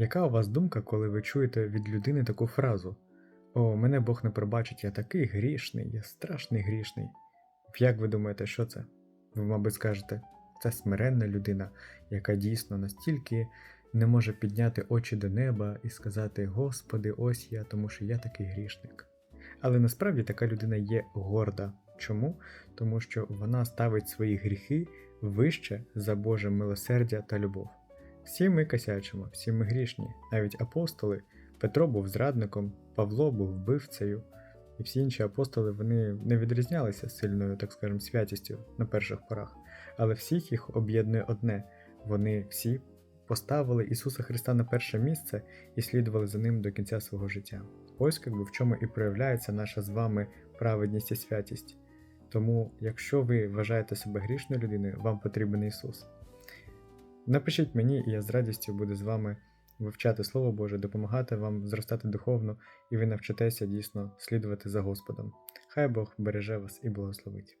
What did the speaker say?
Яка у вас думка, коли ви чуєте від людини таку фразу? О, мене Бог не пробачить, я такий грішний, я страшний грішний. Як ви думаєте, що це? Ви, мабуть, скажете, це смиренна людина, яка дійсно настільки не може підняти очі до неба і сказати: Господи, ось я, тому що я такий грішник. Але насправді така людина є горда. Чому? Тому що вона ставить свої гріхи вище за Боже милосердя та любов. Всі ми косячимо, всі ми грішні, навіть апостоли. Петро був зрадником, Павло був вбивцею, і всі інші апостоли вони не відрізнялися сильною, так скажемо, святістю на перших порах. Але всіх їх об'єднує одне: вони всі поставили Ісуса Христа на перше місце і слідували за ним до кінця свого життя. Ось якби в чому і проявляється наша з вами праведність і святість. Тому, якщо ви вважаєте себе грішною людиною, вам потрібен Ісус. Напишіть мені, і я з радістю буду з вами вивчати Слово Боже, допомагати вам зростати духовно, і ви навчитеся дійсно слідувати за Господом. Хай Бог береже вас і благословить.